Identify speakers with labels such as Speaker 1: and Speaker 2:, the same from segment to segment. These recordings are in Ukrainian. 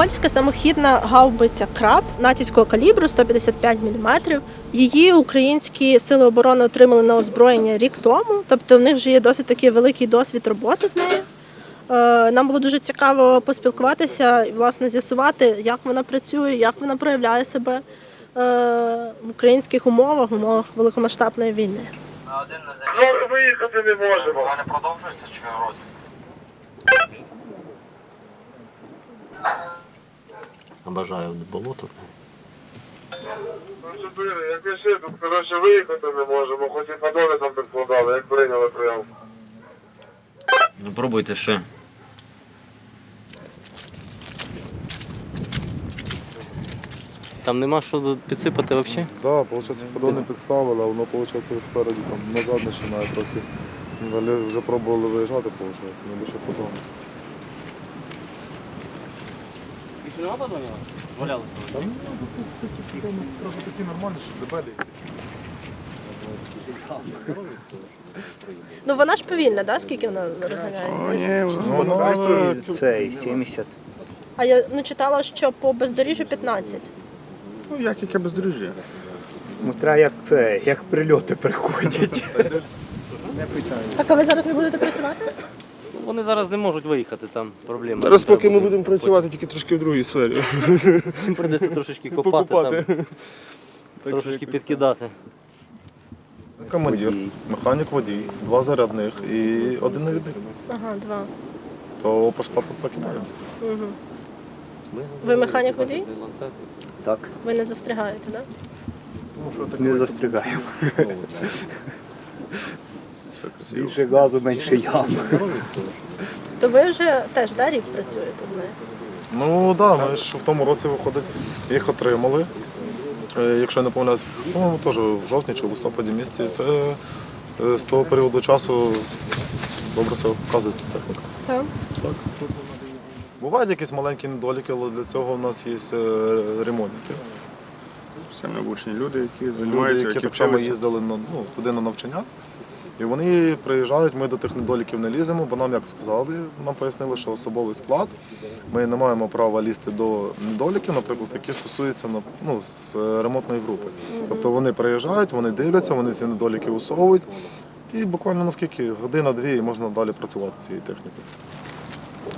Speaker 1: Польська самохідна гаубиця краб натівського калібру 155 мм. Її українські сили оборони отримали на озброєння рік тому. Тобто в них вже є досить такий великий досвід роботи з нею. Е, Нам було дуже цікаво поспілкуватися і власне з'ясувати, як вона працює, як вона проявляє себе е, в українських умовах, в умовах великомасштабної війни.
Speaker 2: На один на землі.
Speaker 3: Ну, виїхати не можемо.
Speaker 2: Погано продовжується чи розвиток?
Speaker 4: Обожаю болото.
Speaker 3: Ну, чотири, як пиши, тут, коротше, виїхати не можемо, хоч і подони там підкладали, як прийняли прямо.
Speaker 4: Ну пробуйте ще. Там нема що підсипати взагалі?
Speaker 5: Да, виходить, подони підставили, а воно виходить спереді там назад починає трохи. Далі вже пробували виїжджати, виходить, не більше подони.
Speaker 4: Нема подонів? Валялися?
Speaker 5: Трохи такі нормальні, що дебелі
Speaker 1: Ну вона ж повільна, да? скільки вона розганяється?
Speaker 5: Ну, вона
Speaker 6: Цей 70.
Speaker 1: А я ну, читала, що по бездоріжжю 15.
Speaker 6: Ну, як яке бездоріжжя. Ну, треба як це, як прильоти приходять.
Speaker 1: Так, а ви зараз не будете працювати?
Speaker 4: Вони зараз не можуть виїхати, там проблема.
Speaker 5: Зараз поки ми будемо працювати тільки трошки в другій сфері.
Speaker 4: Прийдеться трошечки копати, там, трошечки підкидати.
Speaker 5: Командир, механік водій, два зарядних і один навідник.
Speaker 1: Ага, два.
Speaker 5: То по штату так і має.
Speaker 1: Угу. Ви механік водій?
Speaker 6: Так,
Speaker 1: Ви не застрягаєте, так?
Speaker 6: не застрягаємо. Більше газу, менше ям.
Speaker 1: То ви вже теж да, рік працюєте з нею?
Speaker 5: Ну так, да, ми ж в тому році виходить, їх отримали. Е, Якщо я не помиляюсь, по-моєму, теж в жовтні чи в листопаді місяці. Це е, з того періоду часу добре себе показує ця техніка.
Speaker 1: Так.
Speaker 5: Бувають якісь маленькі недоліки, але для цього в нас є е, ремонтники.
Speaker 7: Самі обучені люди, які
Speaker 5: Люди,
Speaker 7: займаються,
Speaker 5: які
Speaker 7: які
Speaker 5: так само
Speaker 7: вчилися.
Speaker 5: їздили на, ну, туди на навчання. І вони приїжджають, ми до тих недоліків не ліземо, бо нам як сказали, нам пояснили, що особовий склад, ми не маємо права лізти до недоліків, наприклад, які стосуються ну, з ремонтної групи. Тобто вони приїжджають, вони дивляться, вони ці недоліки усовують. І буквально наскільки година-дві і можна далі працювати цією технікою.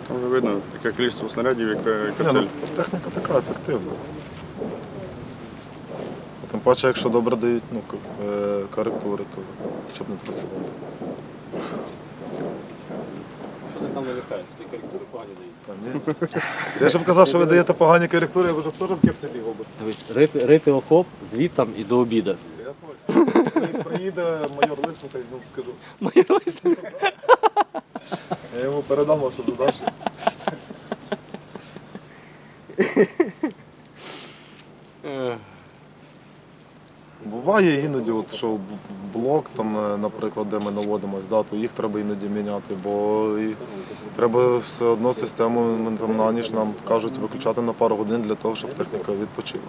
Speaker 7: Там вже видно, яке кількість снарядів, яка, яка цель.
Speaker 5: ну, техніка така ефективна. Тим паче, якщо добре дають ну, е, коректури, то щоб не працювати.
Speaker 4: Що ти там налякаєш? Коректури погані дають?
Speaker 5: Я ж б казав, що ви даєте погані коректури, я б вже теж в кепці бігав би.
Speaker 4: Дивись, рити, рити окоп звідтам і до обіду.
Speaker 5: Приїде майор Лисника, я йому скажу. Я йому передам, що додаш. Буває іноді, от, що блок, там, е, наприклад, де ми наводимось, да, то їх треба іноді міняти, бо і треба все одно систему там на ніч нам кажуть виключати на пару годин для того, щоб техніка відпочила.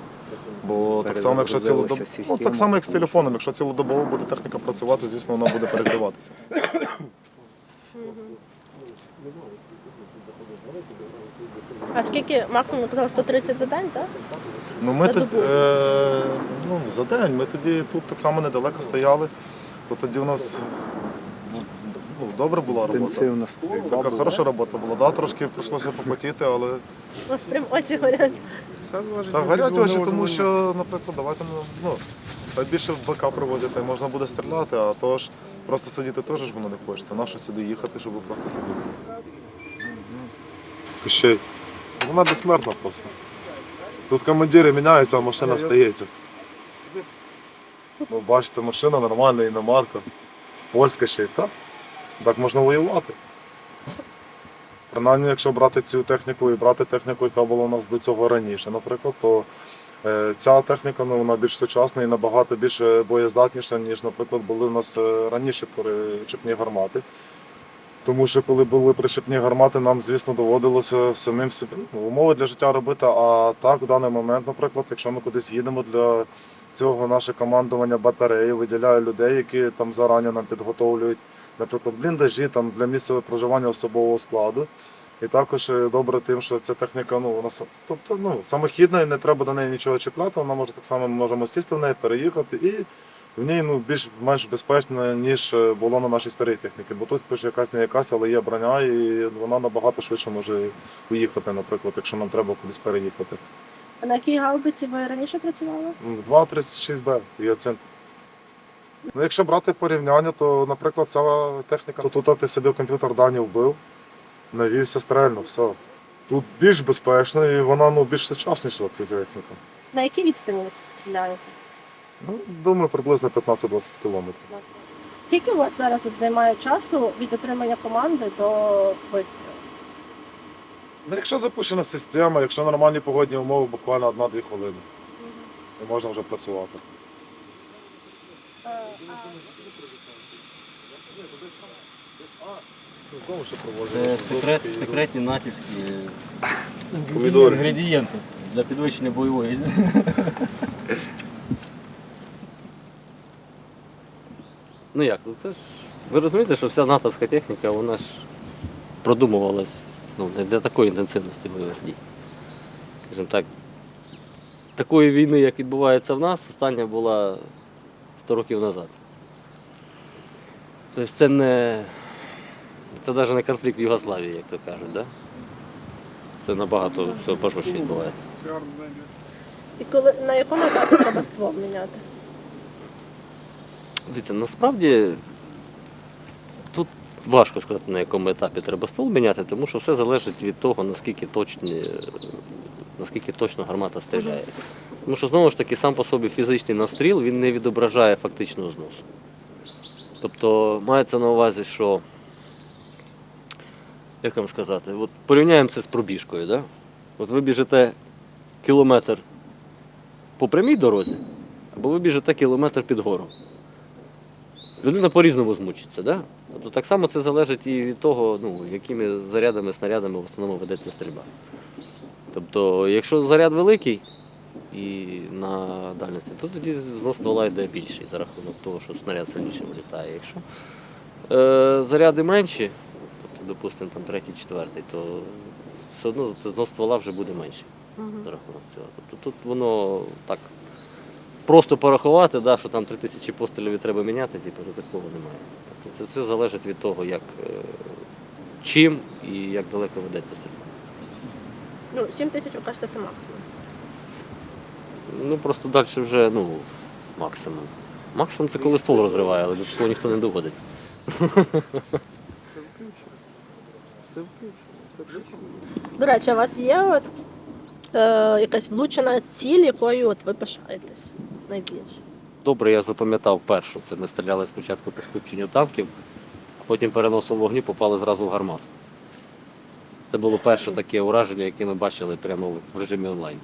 Speaker 5: Бо так само, якщо
Speaker 6: Перезагрузилася
Speaker 5: ну, так само, як з телефоном, якщо цілодобово буде техніка працювати, звісно, вона буде перегріватися.
Speaker 1: А скільки максимум ви казали 130 за день, так?
Speaker 5: Ну, ми
Speaker 1: За
Speaker 5: тоді, е, ну, за день. Ми тоді тут так само недалеко стояли. То тоді у нас ну, добре була робота.
Speaker 6: Інтенсивно
Speaker 5: Така хороша робота була. Да, трошки прийшлося попотіти, але
Speaker 1: У вас прям очі горять.
Speaker 5: так горять очі, тому що, наприклад, давайте ну, ну, хай більше в БК привозять, та й можна буде стріляти, а то ж просто сидіти теж ж воно не хочеться. Нащо сюди їхати, щоб ви просто сиділи? Пищей. Вона безсмертна просто. Тут командири міняються, а машина стається. Ну, бачите, машина нормальна, іномарка. Польська ще й так. Так можна воювати. Принаймні, якщо брати цю техніку і брати техніку, яка була у нас до цього раніше, наприклад, то е, ця техніка ну, вона більш сучасна і набагато більш боєздатніша, ніж, наприклад, були у нас е, раніше причепні гармати. Тому що коли були причепні гармати, нам, звісно, доводилося самим собі ну, умови для життя робити. А так, в даний момент, наприклад, якщо ми кудись їдемо для цього наше командування батареї виділяє людей, які там зарані нам підготовлюють, наприклад, бліндажі там для місцевого проживання особового складу. І також е, добре тим, що ця техніка, ну, вона тобто, ну, самохідна, і не треба до неї нічого чіпляти, вона може так само ми можемо сісти в неї, переїхати, і в ній ну, більш менш безпечно, ніж е, було на нашій старій техніці. Бо тут хоч якась не якась, але є броня, і вона набагато швидше може уїхати, наприклад, якщо нам треба кудись переїхати.
Speaker 1: А на якій гаубиці ви раніше працювали?
Speaker 5: 2,36Б є центр. Ну, якщо брати порівняння, то, наприклад, ця техніка, то тут ти собі в комп'ютер дані вбив, навівся стрельно, все. Тут більш безпечно і вона ну, більш сучасніша, ця техніка.
Speaker 1: На якій відстані ви тут стріляєте?
Speaker 5: Ну, думаю, приблизно 15-20 кілометрів.
Speaker 1: Скільки у вас зараз тут займає часу від отримання команди до вистрілу?
Speaker 5: Ну, якщо запущена система, якщо нормальні погодні умови, буквально 1-2 хвилини. І можна вже працювати.
Speaker 4: Це секрет, секретні натівські
Speaker 7: Помідори.
Speaker 4: інгредієнти для підвищення бойової. Ну як, ну це ж. Ви розумієте, що вся натовська техніка, вона ж продумувалась ну, для такої інтенсивності бойових дій. Скажімо так, такої війни, як відбувається в нас, остання була 100 років назад. Тобто це не. Це навіть не конфлікт в Югославії, як то кажуть, да? Це набагато все пожорстче відбувається.
Speaker 1: І коли на якому етапі треба ствол міняти?
Speaker 4: Дивіться, насправді тут важко сказати, на якому етапі треба ствол міняти, тому що все залежить від того, наскільки точні, наскільки точно гармата стріляє. Тому що знову ж таки сам по собі фізичний настріл він не відображає фактичного зносу. Тобто мається на увазі, що, як вам сказати, от порівняємо це з пробіжкою. Да? От ви біжите кілометр по прямій дорозі, або ви біжите кілометр під гору. Людина по-різному змучиться, да? Тобто так само це залежить і від того, ну, якими зарядами, снарядами в основному ведеться стрільба. Тобто, якщо заряд великий і на дальності, то тоді знос ствола йде більший за рахунок того, що снаряд сильніше вилітає. Якщо е, заряди менші, тобто, допустимо, там третій, четвертий, то все одно знос ствола вже буде менший за рахунок цього. Тобто тут воно так просто порахувати, да, що там 3000 пострілів треба міняти, типу, то такого немає. Тобто це все залежить від того, як, е, чим і як далеко ведеться стрільба.
Speaker 1: Ну, 7 тисяч, ви кажете, це максимум.
Speaker 4: Ну просто далі вже ну, максимум. Максимум це коли ствол розриває, але до такого ніхто не доводить. Це включено. Все включено.
Speaker 1: До речі, у вас є от, е, якась влучена ціль, якою от ви пишаєтесь найбільше?
Speaker 4: Добре, я запам'ятав першу. Це ми стріляли спочатку по скупченню танків, потім переносом вогню попали зразу в гармату. Це було перше таке ураження, яке ми бачили прямо в режимі онлайн.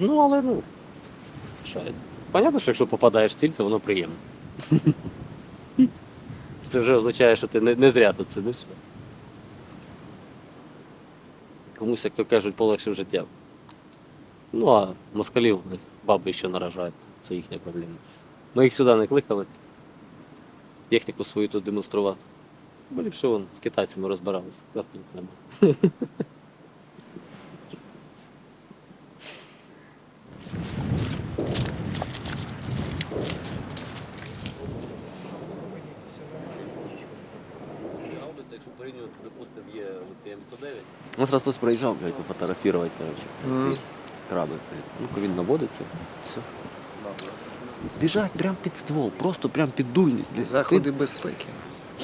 Speaker 4: Ну, але ну. Понятно, що якщо попадаєш в ціль, то воно приємно. Це вже означає, що ти не, не зря тут сидиш. Комусь, як то кажуть, полегшив життя. Ну, а москалів баби ще наражають. Це їхня проблема. Ми їх сюди не кликали. Техніку свою тут демонструвати. Бо ліпше вон з китайцями розбиралися. Якраз тут нема. Якщо порівнювати, допустимо, є оці М109. У нас раз хтось проїжджав, блядь, пофотографувати, коротше. Краби. Ну, він наводиться, все. Біжать прямо під ствол, просто прямо під дульник.
Speaker 6: Заходи безпеки.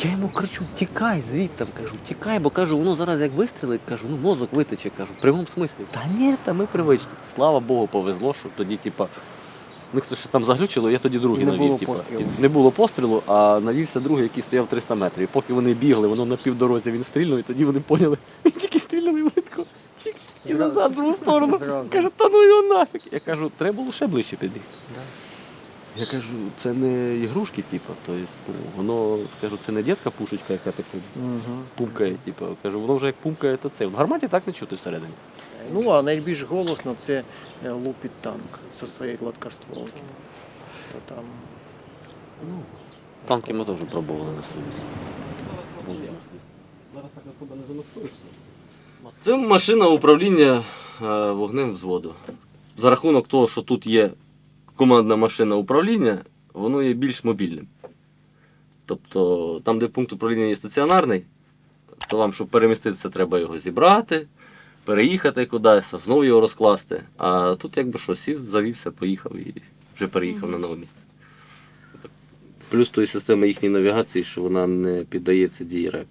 Speaker 4: Я йому кричу, тікай звідти, кажу, тікай, бо кажу, воно зараз як вистрілить, кажу, ну мозок витече, кажу, в прямому смислі. Та ні, та ми привичні. Слава Богу, повезло, що тоді, типа, них щось там заглючило, я тоді другий
Speaker 6: І не
Speaker 4: навів.
Speaker 6: було
Speaker 4: типа.
Speaker 6: пострілу.
Speaker 4: І Не було пострілу, а навівся другий, який стояв 300 метрів. І поки вони бігли, воно на півдорозі він стрільнув, і тоді вони поняли, він тільки стрільнув і витко. І назад в другу сторону. Каже, та ну його нафіг. Я кажу, треба було ще ближче підбігти. Я кажу, це не ігрушки, типу, тобто, ну, воно, кажу, це не дитяча пушечка, яка так пумкає, типу. Кажу, воно вже як пумкає, то це. В гарматі так не чути всередині.
Speaker 8: Ну, а найбільш голосно це е, лупить танк зі своєї гладкостволки. То там
Speaker 4: Танки ми теж пробували на собі. Це машина управління е, вогнем взводу. За рахунок того, що тут є командна машина управління, воно є більш мобільним. Тобто, там, де пункт управління є стаціонарний, то вам, щоб переміститися, треба його зібрати, переїхати кудись, знову його розкласти. А тут якби що, сів, завівся, поїхав і вже переїхав на нове місце. Плюс тої системи їхньої навігації, що вона не піддається дії РЕП.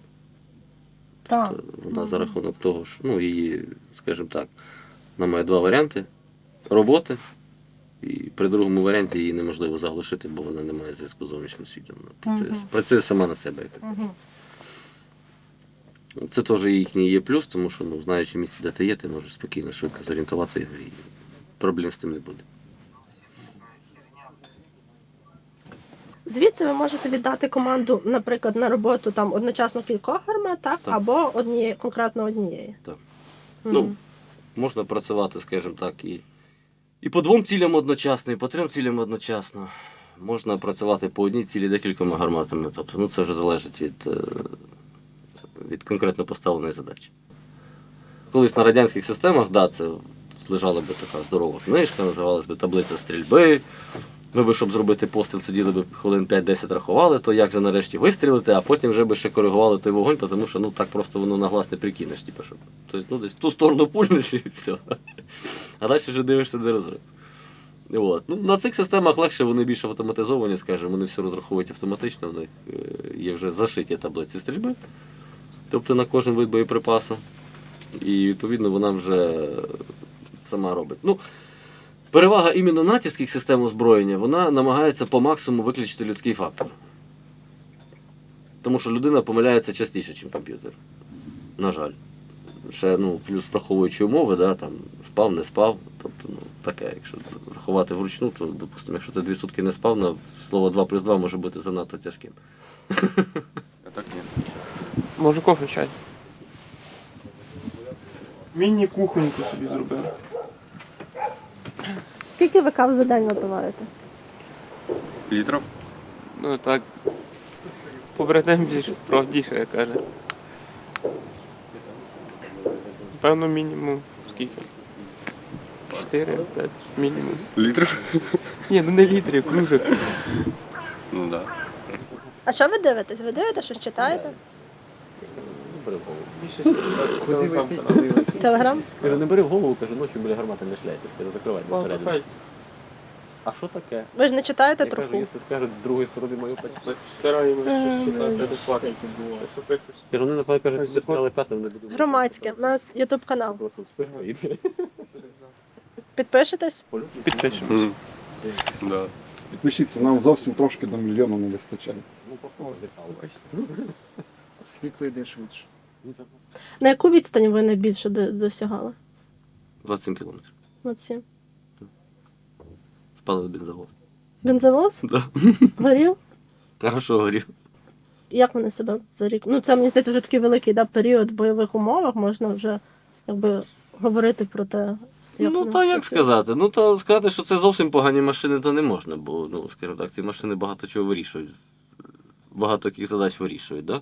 Speaker 1: Так.
Speaker 4: Тобто вона за рахунок того, що ну, її, скажімо так, вона має два варіанти роботи. І при другому варіанті її неможливо заглушити, бо вона не має зв'язку з зовнішнім світом. Вона працює, працює сама на себе. як так. Це теж їхній є плюс, тому що ну, знаючи місце, де ти є, ти можеш спокійно, швидко зорієнтувати і проблем з тим не буде.
Speaker 1: Звідси ви можете віддати команду, наприклад, на роботу там одночасно кількох гармат, так?
Speaker 4: Так.
Speaker 1: або однієї, конкретно однієї.
Speaker 4: Так.
Speaker 1: Мгм.
Speaker 4: Ну, можна працювати, скажімо так, і, і по двом цілям одночасно, і по трьом цілям одночасно. Можна працювати по одній цілі декількома гарматами. Тобто, ну, це вже залежить від, е, від конкретно поставленої задачі. Колись на радянських системах, да, це лежала би така здорова книжка, називалась би таблиця стрільби. Ми би, щоб зробити постріл, сиділи б хвилин 5-10 рахували, то як же нарешті вистрілити, а потім вже би ще коригували той вогонь, тому що ну так просто воно на глаз не прикинеш. Типу, що, тобто, ну, десь в ту сторону пульнеш і все. А далі вже дивишся, де розрив. От. Ну, на цих системах легше, вони більш автоматизовані, скажімо, вони все розраховують автоматично, в них е, є вже зашиті таблиці стрільби, тобто на кожен вид боєприпасу. І відповідно вона вже сама робить. Ну, Перевага іменно натівських систем озброєння, вона намагається по максимуму виключити людський фактор. Тому що людина помиляється частіше, ніж комп'ютер. На жаль. Ще, ну, плюс враховуючи умови, да, там, спав, не спав. Тобто, ну, таке, якщо рахувати вручну, то, допустимо, якщо ти дві сутки не спав, на слово 2 плюс 2 може бути занадто тяжким.
Speaker 7: А так ні.
Speaker 9: Може кофе чай. Міні-кухоньку собі зробив.
Speaker 1: Скільки ви кав за день випиваєте?
Speaker 7: Літрів?
Speaker 9: Ну так. Побратим більш правдіше, як каже. Певно, мінімум скільки? 4-5 мінімум.
Speaker 7: Літрів?
Speaker 9: Ні, ну не літрів, кружок.
Speaker 7: Ну так.
Speaker 1: А що ви дивитесь? Ви дивитесь, щось читаєте? Телеграм?
Speaker 4: Каже, не бери в голову, каже, ночі біля гармати не шляйте, скаже, закривайте всередину. А що таке?
Speaker 1: Ви ж не читаєте
Speaker 4: Я кажу,
Speaker 1: троху?
Speaker 4: якщо скажуть, з другої сторони мою почти.
Speaker 9: Стараємося щось читати адекватно. Що пишеш?
Speaker 4: Кажу, вони напевно кажуть, що сказали п'яте, вони будуть.
Speaker 1: Громадське. У нас Ютуб канал.
Speaker 4: Просто і
Speaker 1: Підпишетесь?
Speaker 9: Підпишемо.
Speaker 7: Да.
Speaker 10: Підпишіться, нам зовсім трошки до мільйона не вистачає.
Speaker 8: Світло йде швидше.
Speaker 1: На яку відстань ви найбільше до- досягали?
Speaker 4: 27 кілометрів.
Speaker 1: Оці.
Speaker 4: Спалили бензовоз.
Speaker 1: Бензовоз?
Speaker 4: Да.
Speaker 1: Горів?
Speaker 4: Хорошо горів.
Speaker 1: Як вони себе за рік? Ну, це мені здається, вже такий великий да, період в бойових умовах, можна вже якби говорити про те, як
Speaker 4: ну,
Speaker 1: вони
Speaker 4: та як
Speaker 1: працюють.
Speaker 4: сказати? Ну, та сказати, що це зовсім погані машини, то не можна, бо, ну, скажімо так, ці машини багато чого вирішують. Багато яких задач вирішують, да?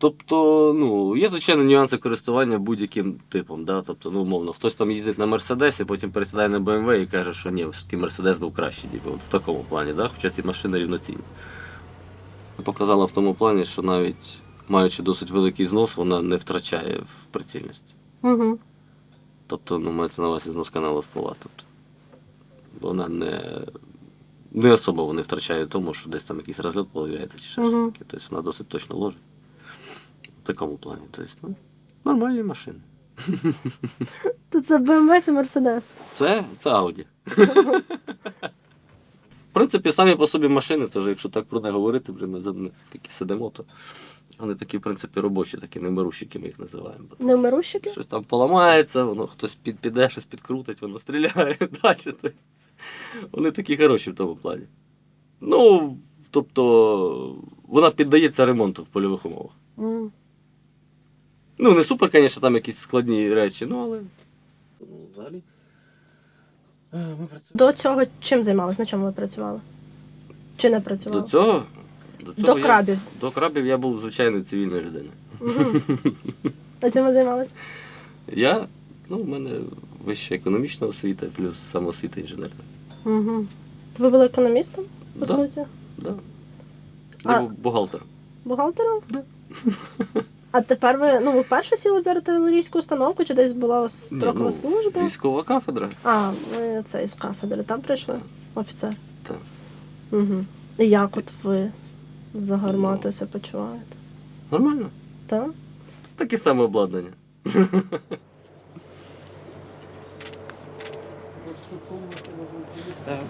Speaker 4: Тобто, ну, є, звичайно, нюанси користування будь-яким типом. Да? Тобто, ну, умовно, хтось там їздить на Мерседесі, потім пересідає на BMW і каже, що ні, все-таки Мерседес був кращий, ніби от в такому плані, да? хоча ці машини рівноцінні. Показала в тому плані, що навіть маючи досить великий знос, вона не втрачає в прицільності.
Speaker 1: Угу.
Speaker 4: Тобто, ну, мається на увазі знос каналу ствола. Тобто, вона не, не особо вони втрачає тому, що десь там якийсь розльот появляється чи щось таке. Тобто вона досить точно ложить. Такому плані. Тобто, ну, нормальні машини.
Speaker 1: То це BMW чи Mercedes?
Speaker 4: Це, це Audi. В принципі, самі по собі машини, тож якщо так про не говорити, вже ми за скільки сидимо, то вони такі, в принципі, робочі, такі невмирущики, ми їх називаємо. Бо
Speaker 1: Невмирущики?
Speaker 4: Щось там поламається, воно хтось під, піде, щось підкрутить, воно стріляє далі. Вони такі хороші в тому плані. Ну, тобто, вона піддається ремонту в польових умовах.
Speaker 1: М.
Speaker 4: Ну, не супер, звісно, там якісь складні речі, ну але. Взагалі. Ми працюємо.
Speaker 1: До цього чим займалися? На чому ви працювали? Чи не працювали?
Speaker 4: До цього. До, цього
Speaker 1: До
Speaker 4: я-
Speaker 1: крабів.
Speaker 4: до крабів я був звичайною цивільною людиною.
Speaker 1: А чим ви займалися?
Speaker 4: Я, ну, в мене вища економічна освіта, плюс самоосвіта інженерна.
Speaker 1: Угу. Ви були економістом, по
Speaker 4: Да.
Speaker 1: суті?
Speaker 4: Да.
Speaker 1: А-
Speaker 4: був бухгалтер.
Speaker 1: Бухгалтером? А тепер ви ну ви вперше сіли за артилерійську установку, чи десь була строкова
Speaker 4: ну,
Speaker 1: служба?
Speaker 4: Військова кафедра.
Speaker 1: А, ви це із кафедри, там прийшли? Офіцер.
Speaker 4: Так.
Speaker 1: Угу. І як от ви за гарматою себе почуваєте?
Speaker 4: Нормально.
Speaker 1: Так?
Speaker 4: Таке саме обладнання.
Speaker 11: Е,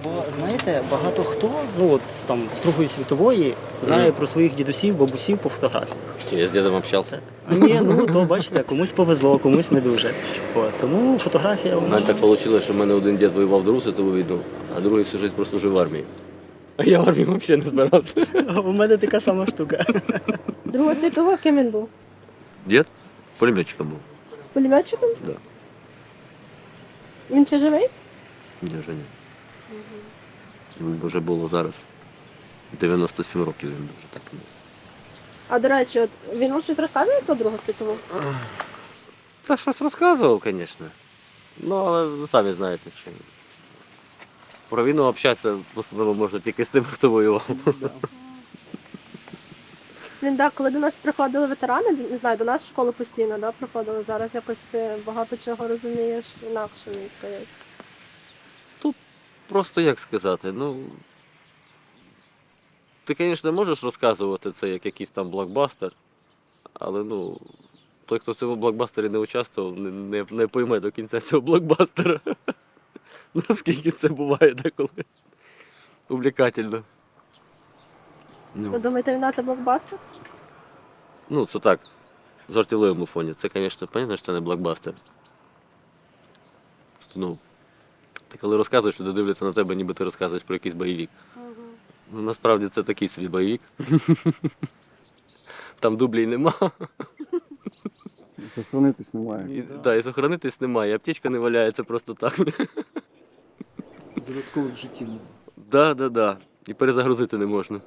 Speaker 11: Бо знаєте, багато хто, ну от там з Другої світової, знає про своїх дідусів, бабусів по фотографіях.
Speaker 4: Я з дідом общався.
Speaker 11: А ні, ну то бачите, комусь повезло, комусь не дуже. От, тому фотографія
Speaker 4: У
Speaker 11: вона.
Speaker 4: мене так вийшло, що в мене один дід воював Другу світову війну, а другий всю життя просто жив в армії. А я в армії взагалі не збирався.
Speaker 11: У мене така сама штука.
Speaker 1: Друга світова, ким він був?
Speaker 4: Дід пулеметчиком був.
Speaker 1: Пулеметчиком?
Speaker 4: Да.
Speaker 1: Він ще живий?
Speaker 4: Вже ні. Йому вже було зараз 97 років, він дуже так.
Speaker 1: А до речі, от він вам щось розказує про Другу світову?
Speaker 4: Та щось розказував, звісно. Ну, але ви самі знаєте, що про війну общатися основному можна тільки з тим, хто воював.
Speaker 1: Він так, коли до нас приходили ветерани, не знаю, до нас в школу постійно да, приходили. Зараз якось ти багато чого розумієш, інакше мені здається.
Speaker 4: Просто як сказати, ну. Ти, звісно, можеш розказувати це як якийсь там блокбастер, але ну. Той, хто в цьому блокбастері не участвував, не, не, не пойме до кінця цього блокбастера. Наскільки це буває деколи. Увлікательно. Ну.
Speaker 1: Ви думаєте, війна це блокбастер?
Speaker 4: Ну, це так. В жартівливому фоні. Це, звісно, понятно, що це не блокбастер. Просто, ну, ти коли розказуєш, люди дивляться на тебе, ніби ти розказуєш про якийсь бойовик. Ну, насправді це такий собі бойовик. Там дублій нема,
Speaker 10: Сохранитись немає.
Speaker 4: і, да, і сохранитись немає, і аптечка не валяється просто так.
Speaker 8: Додаткових життів.
Speaker 4: Да, да, да. І перезагрузити не можна.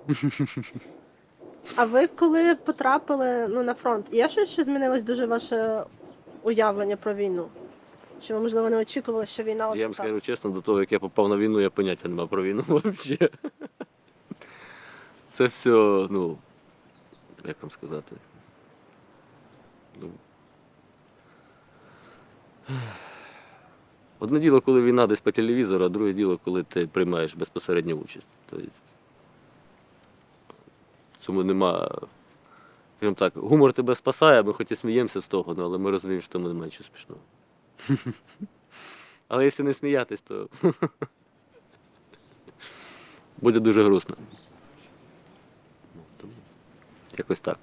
Speaker 1: А ви коли потрапили ну, на фронт, є щось, що змінилось дуже ваше уявлення про війну? Чи ви, можливо, не очікували, що війна от
Speaker 4: Я вам
Speaker 1: така?
Speaker 4: скажу чесно, до того, як я попав на війну, я поняття не мав про війну взагалі. Це все, ну, як вам сказати. Ну, Одне діло, коли війна десь по телевізору, а друге діло, коли ти приймаєш безпосередню участь. Тобто, в цьому нема. Скажімо так, гумор тебе спасає, ми хоч і сміємося з того, ну, але ми розуміємо, що тому немає нічого смішного. Але якщо не сміятись, то буде дуже грустно. Тому Якось так.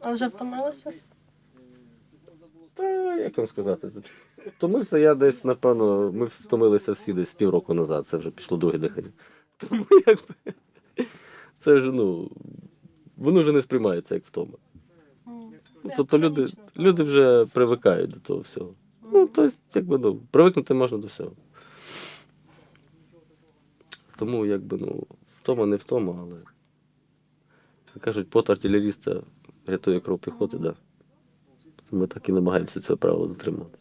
Speaker 1: А вже втомилися?
Speaker 4: Та як вам сказати? Втомився я десь, напевно, ми втомилися всі десь півроку назад, це вже пішло друге дихання. Тому якби це вже, ну, воно вже не сприймається як втома. Ну, тобто люди, люди вже привикають до того всього. Ну, тобто, якби, ну, привикнути можна до всього. Тому, якби, ну, втома не втома, але. як Кажуть, пот артилеріста рятує кров піхоти. Да. Ми так і намагаємося цього правила дотримувати.